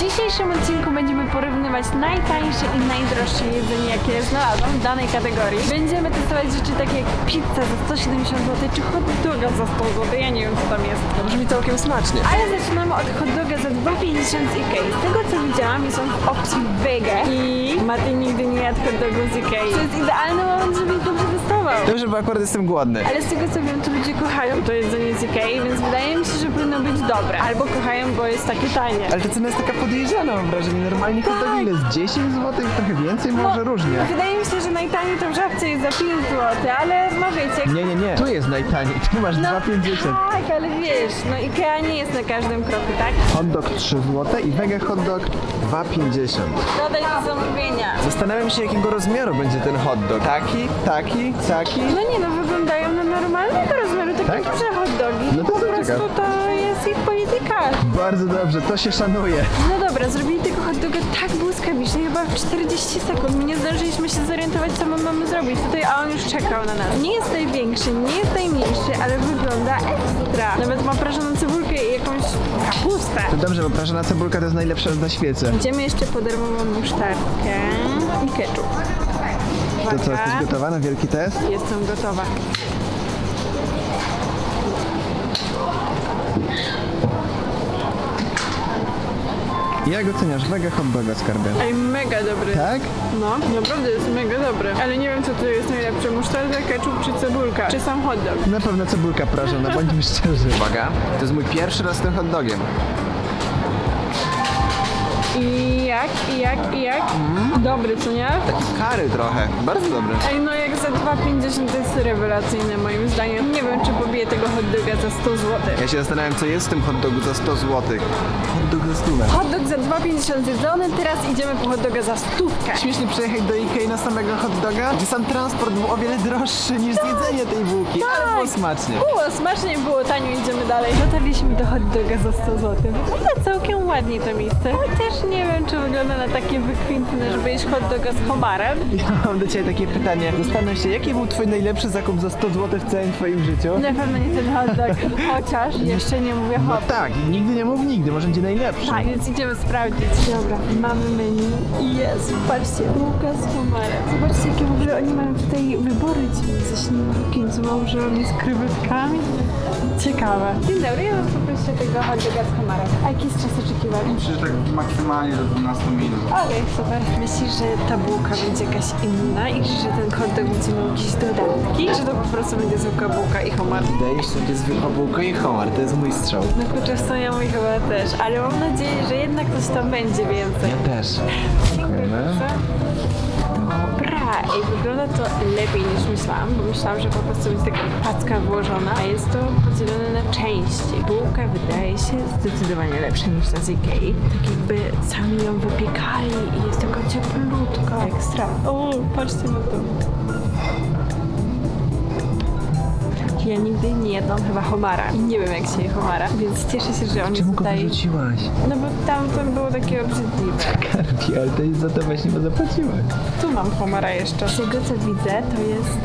W dzisiejszym odcinku będziemy porównywać najtańsze i najdroższe jedzenie, jakie znalazłam w danej kategorii. Będziemy testować rzeczy takie jak pizza za 170 zł, czy hot doga za 100 zł. Ja nie wiem, co tam jest. To brzmi całkiem smacznie. Ale zaczynamy od hot doga za 2,50 z Ikei. Z tego co widziałam, są w opcji wege i Mati nigdy nie jadł hot dogów z Ikei. To jest idealny moment, żeby dobrze testował. Dobrze, bo akurat jestem głodny. Ale z tego co wiem, to ludzie kochają to jedzenie z Ikei, więc wydaje mi się, że powinno być dobre. Albo kochają, bo jest takie tanie. Ale ta cena jest taka podejrzana, mam wrażenie. Normalnie hot dog ile jest? 10 zł? Trochę więcej? Może różnie. Wydaje mi się, że najtaniej to w żabce jest za 5 zł, ale ma wiecie. Nie, nie, nie. Tu jest najtaniej. Tu masz No 2,50. tak, ale wiesz, no Ikea nie jest na każdym kroku, tak? Hot dog 3 zł i wege hot dog 2,50. Dodaj do zamówienia. Zastanawiam się, jakiego rozmiaru będzie ten hot dog. Taki, taki, taki. No nie no, wyglądają na normalnego rozmiaru, takie Tak? duże hot dogi. No to po prostu to jest ich polityka. Bardzo dobrze, to się szanuje. No dobra, zrobili tego hot doga tak błyskawicznie, chyba w 40 sekund. My nie zdążyliśmy się zorientować, co my mamy zrobić tutaj, a on już czekał na nas. Nie jest największy, nie jest najmniejszy, ale wygląda ekstra. Nawet ma prażoną cebulkę i jakąś kapustę. To dobrze, bo prażona cebulka to jest najlepsza na świecie. Idziemy jeszcze po darmową musztardkę i ketchup. To co, Uwaga. jesteś gotowa na wielki test? Jestem gotowa. Jak oceniasz wege hot doga skarbie? Ej, mega dobry. Tak? No, naprawdę jest mega dobry. Ale nie wiem, co tu jest najlepsze, musztarda, ketchup czy cebulka, czy sam hot dog. Na pewno cebulka prażona, bądźmy szczerzy. Uwaga, to jest mój pierwszy raz z tym hot dogiem. I jak, i jak, i jak? Dobry, co nie? Taki kary trochę, bardzo dobry. Ej, no jak za 2,50 to jest rewelacyjny moim zdaniem. Nie wiem, czy pobiję tego hot doga za 100 zł. Ja się zastanawiam, co jest w tym hot dogu za 100 zł. Hot dog za stówę. Hot dog za 2,50 zjedzony, teraz idziemy po hot doga za stówkę. Śmiesznie przyjechać do Ikei na samego hot doga, gdzie sam transport był o wiele droższy niż zjedzenie tej bułki, ale było smacznie. Było smacznie, było tanio, idziemy dalej. Dotarliśmy do hot doga za 100 zł. Wygląda całkiem ładnie to miejsce. Chociaż nie wiem, czy wygląda na takie wykwintne, żeby jeść hot doga z homarem. Ja mam do Ciebie takie pytanie. Zastanów się, jaki był Twój najlepszy zakup za 100 zł w całym Twoim życiu? Na pewno nie ten hot dog, chociaż jeszcze nie mówię No hot. tak, nigdy nie mów nigdy, może będzie najlepszy. Tak, więc idziemy sprawdzić. Dobra, mamy menu i jest, patrzcie, bułka z homarem. Zobaczcie, jakie w ogóle oni mają tutaj wybory ci ze ślimakiem, z małżami, z krewetkami. Ciekawe. Dzień dobry, ja bym poprosiła tego hot doga z homarem. A jaki jest czas oczekiwania? Myślę, że tak maksymalnie do 12 minut. Okej, super. Myślisz, że ta bułka będzie jakaś inna i że ten hot dog będzie miał jakieś dodatki? Czy to po prostu będzie zwykła bułka i homar? Wydaje się, że będzie zwykła bułka i homar, to jest mój strzał. No kurczę, w sumie mój chyba też, ale mam nadzieję, że jednak coś tam będzie więcej. Ja też. Dziękujemy. Dobra, i wygląda to lepiej niż myślałam, bo myślałam, że po prostu będzie taka packa włożona, a jest to podzielone na części. Bułka wydaje się zdecydowanie lepsza niż ta z Ikei. Tak jakby sami ją wypiekali i jest taka cieplutka. Ekstra. O, patrzcie na to. Ja nigdy nie jadłam chyba homara i nie wiem jak się je homara, więc cieszę się, że oni Czemu go tutaj... wyrzuciłaś? No bo tam to było takie obrzydliwe. Karpi, ale to jest za to właśnie, bo zapłaciłaś. Tu mam homara jeszcze. Z tego co widzę, to jest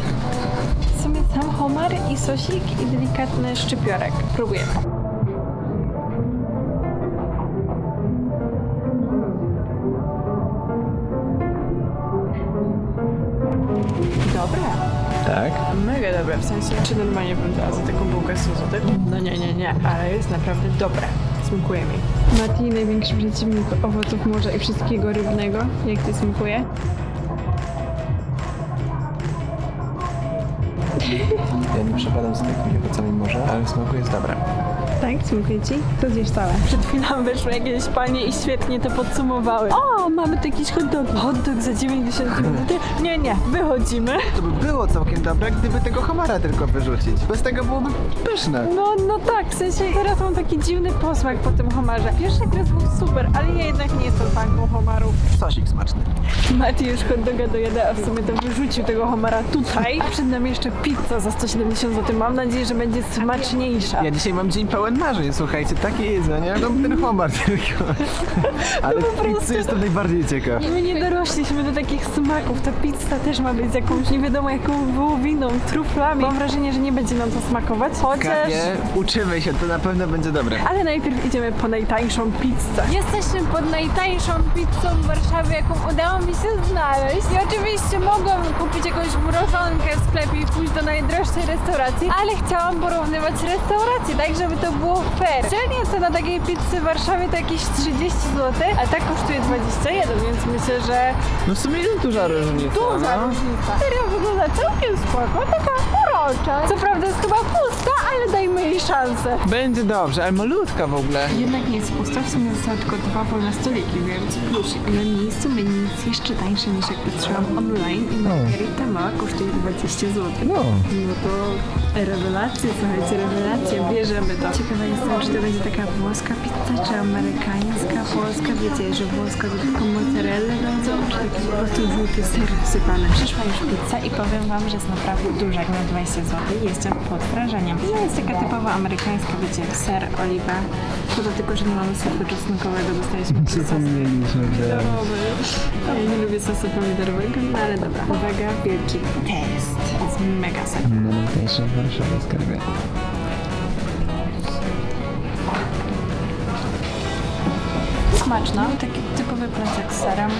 sam homar i sosik i delikatny szczypiorek. Próbujemy. Dobre. Tak? Mega dobre, w sensie, czy normalnie bym dała za taką bułkę 100 zł? No nie, nie, nie, ale jest naprawdę dobre. Smakuje mi. Mati, największy przeciwnik owoców morza i wszystkiego rybnego. Jak Ci smakuje? Ja nie przepadam z takimi owocami morza, ale w smaku jest dobre. Tak, smakuje Ci? To zjesz całe. Przed chwilą wyszły jakieś panie i świetnie to podsumowały. O, mamy tu jakiś hot dog. Hot dog za 90 zł. Nie, nie, wychodzimy. To by było całkiem dobre, gdyby tego homara tylko wyrzucić. Bez tego byłoby pyszne. No, no tak, w sensie teraz mam taki dziwny posmak po tym homarze. Pierwszy raz był super, ale ja jednak nie jestem fanką homarów. Sosik smaczny. Mati już hot doga dojada, a w sumie to wyrzucił tego homara tutaj. Przed nami jeszcze pizza za 170 zł. Mam nadzieję, że będzie smaczniejsza. Ja dzisiaj mam dzień pełen marzeń, słuchajcie, takie jedzenie, no ten homar tylko. Ale w pizzy jestem najbardziej ciekaw. My nie dorośliśmy do takich smaków. Ta pizza też ma być z jakąś nie wiadomo jaką wołowiną, truflami. Mam wrażenie, że nie będzie nam to smakować. Chociaż... Kapie, uczymy się, to na pewno będzie dobre. Ale najpierw idziemy po najtańszą pizzę. Jesteśmy pod najtańszą pizzą w Warszawie, jaką udało mi się znaleźć. I oczywiście mogłam kupić jakąś mrożonkę w sklepie i pójść do najdroższej restauracji, ale chciałam porównywać restauracje, tak żeby to było fair. Średnia cena takiej pizzy w Warszawie to jakieś 30 zł, a ta kosztuje 21, więc myślę, że No w sumie jest duża różnica. duża no. różnica. Serio wygląda całkiem spoko, taka urocza. Co prawda jest chyba pusta, ale dajmy jej szansę. Będzie dobrze, ale malutka w ogóle. Jednak nie jest pusto, w sumie zostały tylko dwa wolne stoliki, więc plusik. Na miejscu menu jest jeszcze tańsze niż jak patrzyłam online i margarita mała kosztuje 20 zł. No. No to rewelacje, słuchajcie, rewelacje, bierzemy to. Ciekawa jestem, czy to będzie taka włoska pizza, czy amerykańska, polska, wiecie, że włoska to tylko mozzarella dadzą, czy taki po prostu żółty ser wsypany. Przyszła już pizza i powiem wam, że jest naprawdę duża, jak na 20 zł. Jestem pod wrażeniem. I jest taka typowa amerykańska, wiecie, ser, oliwa. Szkoda tylko, że nie mamy sosu czosnkowego, dostaliśmy Przypomnieliśmy, że... Ja nie lubię sosu pomidorowego, no ale dobra. Uwaga, wielki test. Jest mega ser. No najtańsza w Warszawie skarbie. Smaczna, taki typowy placek z serem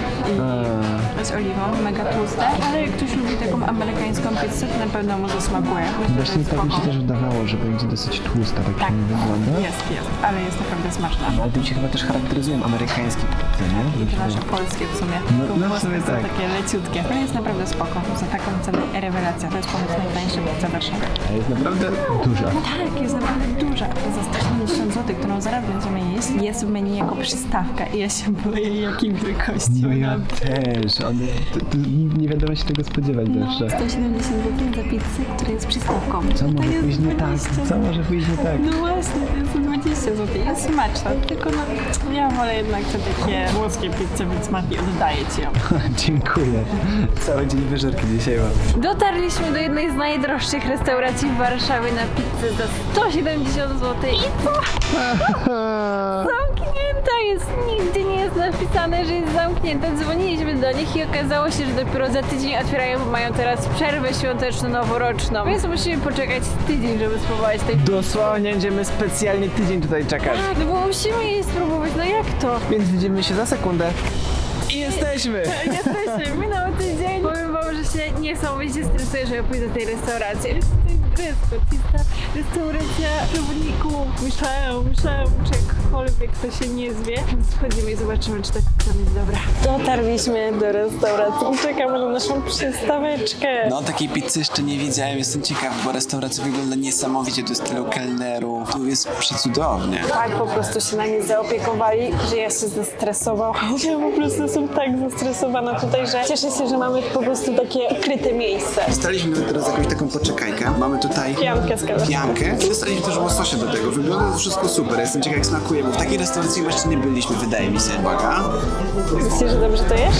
i z oliwą, mega tłuste, ale jak ktoś lubi taką amerykańską pizzę, to na pewno mu zasmakuje. Myślę, że Właśnie jest tak mi się spoko. też wydawało, że będzie dosyć tłusta, tak, Tak. przynajmniej wygląda. Jest, jest, ale jest naprawdę smaczna. Ale tym się chyba też charakteryzują amerykańskie pizze, nie? I Mi te nasze polskie w sumie. No- no w sumie są tak. takie leciutkie. Ale jest naprawdę spoko. Za taką cenę rewelacja. To jest ponoć najtańsza pizza w Warszawie. A jest naprawdę duża. Tak, jest naprawdę duża. Za 170 zł, którą jeść, jest w menu jako przystawka i ja się boję jakiej wielkości. No ja ona też. One, to, to nie wiadomo się tego spodziewać zawsze. 170 zł za pizzę, która jest przystawką. Co może pójść nie tak? 20 Co może pójść nie tak? No właśnie, to 20 zł. Jest smaczna, tylko no, ja wolę jednak te takie włoskie pizze, więc Mati oddaję ci ją. Dziękuję. Cały dzień wyżerki dzisiaj mam. Dotarliśmy do jednej z najdroższych restauracji w Warszawie na pizzę za 170 zł i co? Zamknięta jest, nigdzie nie jest napisane, że jest zamknięta. Dzwoniliśmy do nich i okazało się, że dopiero za tydzień otwierają, bo mają teraz przerwę świąteczno-noworoczną. Więc musimy poczekać tydzień, żeby spróbować tej Dosłownie będziemy specjalnie tydzień tutaj czekać. Tak, no bo musimy jej spróbować, no jak to? Więc widzimy się za sekundę. I jesteśmy! Jesteśmy, minął tydzień. Powiem wam, że się niesamowicie stresuję, żeby pójść do tej restauracji. Jest tutaj dress code, jest ta restauracja przewodników. Myślałem, myślałem, czy jakkolwiek to się nie zwie. Więc Wchodzimy i zobaczymy, czy ta tam jest dobra. Dotarliśmy do restauracji i czekamy na naszą przystaweczkę. No takiej pizzy jeszcze nie widziałem, jestem ciekaw, bo restauracja wygląda niesamowicie, tu jest tylu kelnerów, tu jest przecudownie. Tak po prostu się nami zaopiekowali, że ja się zestresowałam. Ja po prostu jestem tak zestresowana tutaj, że cieszę się, że mamy po prostu takie ukryte miejsce. Dostaliśmy teraz jakąś taką poczekajkę, mamy tutaj Piankę z kawą. piankę i dostaliśmy też łososia do tego, wygląda to wszystko super, jestem ciekaw jak smakuje, bo w takiej restauracji jeszcze nie byliśmy, wydaje mi się. Uwaga. Myślisz, że dobrze to jesz?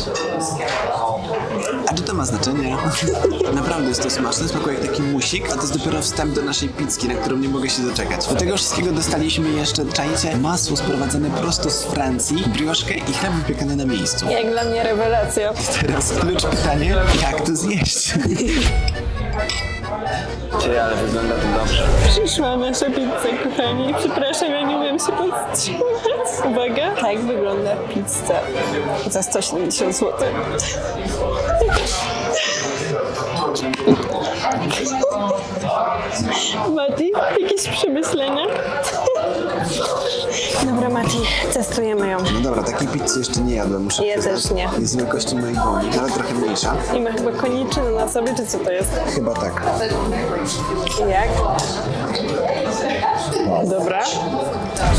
A czy to ma znaczenie? Naprawdę jest to smaczne, smakuje jak taki musik, a to jest dopiero wstęp do naszej pizzki, na którą nie mogę się doczekać. Do tego wszystkiego dostaliśmy jeszcze, czajcie, masło sprowadzane prosto z Francji, brioszkę i chleb wypiekany na miejscu. Jak dla mnie rewelacja. Teraz klucz pytanie, jak to zjeść? Ty, ale wygląda to dobrze. Przyszła nasza pizza, kochani. Przepraszam, ja nie umiem się powstrzymać. Uwaga, tak wygląda pizza za 170 zł. Mati, jakieś przemyślenia? Dobra, Mati, testujemy ją. No dobra, takiej pizzy jeszcze nie jadłem, muszę Ja przyznać. też nie. Jest wielkości mojej dłoni, ale trochę mniejsza. I ma chyba koniczynę na sobie, czy co to jest? Chyba tak. Jak? Dobra.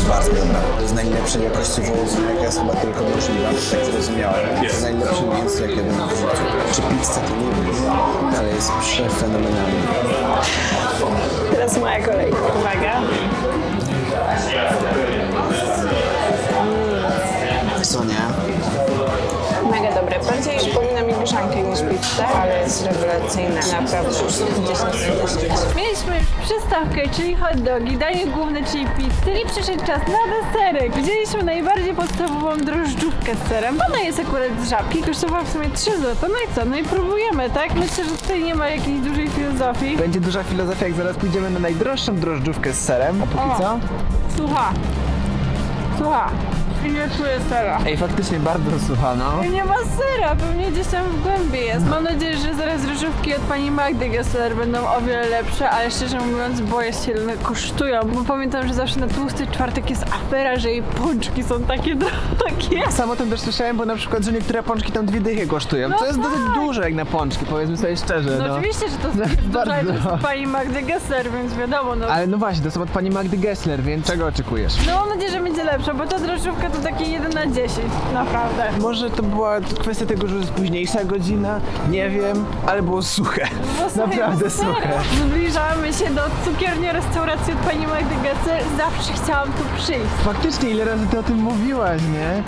Bardzo dobra. To jest najlepszej jakości wołowina, jaka jest chyba tylko możliwa. Tak zrozumiałem. Jest najlepsze mięso, jakie jadłem w życiu. Czy pizza to nie wiem, ale jest przefenomenalna. Teraz moja kolej. Uwaga. Co nie? Mega dobre. Bardziej mieszankę niż pizzę, ale jest rewelacyjna, naprawdę 10 na 10. Mieliśmy już przystawkę, czyli hot dogi, danie główne, czyli pizzę i przyszedł czas na deserek. Wzięliśmy najbardziej podstawową drożdżówkę z serem. Ona jest akurat z żabki, kosztowała w sumie 3 zł. No i co? No i próbujemy, tak? Myślę, że tutaj nie ma jakiejś dużej filozofii. Będzie duża filozofia, jak zaraz pójdziemy na najdroższą drożdżówkę z serem. A póki O. co? Słucha. Słucha. Nie czuję sera. Ej, faktycznie bardzo sucha, no. Nie ma sera, pewnie gdzieś tam w głębi jest. Mam nadzieję, że zaraz ryżówki od pani Magdy Gessler będą o wiele lepsze, ale szczerze mówiąc boję się ile one kosztują, bo pamiętam, że zawsze na tłusty czwartek jest afera, że jej pączki są takie drogie. Sam o tym też słyszałem, bo na przykład, że niektóre pączki tam dwie dychy kosztują. No to jest dosyć tak. dużo jak na pączki, powiedzmy sobie szczerze, No, no. oczywiście, że to No, jest dużo, bardzo. ale to jest od pani Magdy Gessler, więc wiadomo, no. Ale no właśnie, to są od pani Magdy Gessler, więc czego oczekujesz? No mam nadzieję, że będzie lepsza, bo ta drożdżówka to takie 1 na 10, naprawdę. Może to była kwestia tego, że jest późniejsza godzina, nie wiem, ale było suche. Bo słuchaj, Naprawdę no serio, suche. Zbliżamy się do cukierni restauracji od pani Magdy Gessler. Zawsze chciałam tu przyjść. Faktycznie, ile razy ty o tym mówiłaś, nie?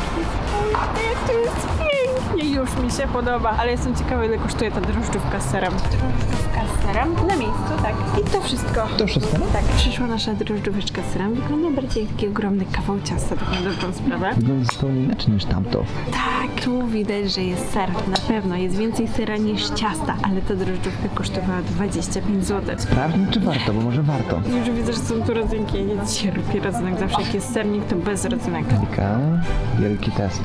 Już mi się podoba. Ale jestem ciekawa, ile kosztuje ta drożdżówka z serem. Drożdżówka z serem na miejscu, tak. I to wszystko. To wszystko, no? Tak, przyszła nasza drożdżóweczka z serem. Wygląda bardziej jak taki ogromny kawał ciasta, tak na dobrą sprawę. Wygląda zupełnie inaczej niż tamto. Tak, tu widać, że jest ser. Na pewno jest więcej sera niż ciasta, ale ta drożdżówka kosztowała 25 zł. Sprawdźmy, czy warto, bo może warto. Już widzę, że są tu rodzynki. Nie cierpię rodzynek. Zawsze jak jest sernik, to bez rodzynek. Kilka, wielki test.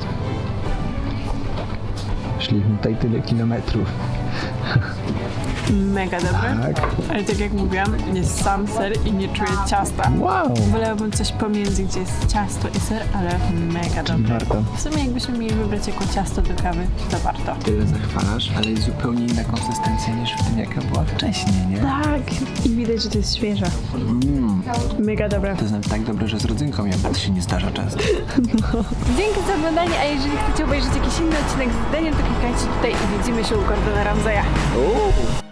Szliśmy tutaj tyle kilometrów. Mega dobre. Tak. Ale tak jak mówiłam, jest sam ser i nie czuję ciasta. Wow! Wolałabym coś pomiędzy, gdzie jest ciasto i ser, ale mega dobre. Warto. W sumie jakbyśmy mieli wybrać jako ciasto do kawy, to warto. Tyle zachwalasz, ale jest zupełnie inna konsystencja niż w tym, jaka była wcześniej, nie? Tak, i widać, że to jest świeża. Mega dobre. To jest nawet tak dobre, że z rodzynką jem, a to się nie zdarza często. Dzięki za oglądanie, a jeżeli chcecie obejrzeć jakiś inny odcinek z Daniel, to klikajcie tutaj i widzimy się u Gordona Ramsaya. Uuu.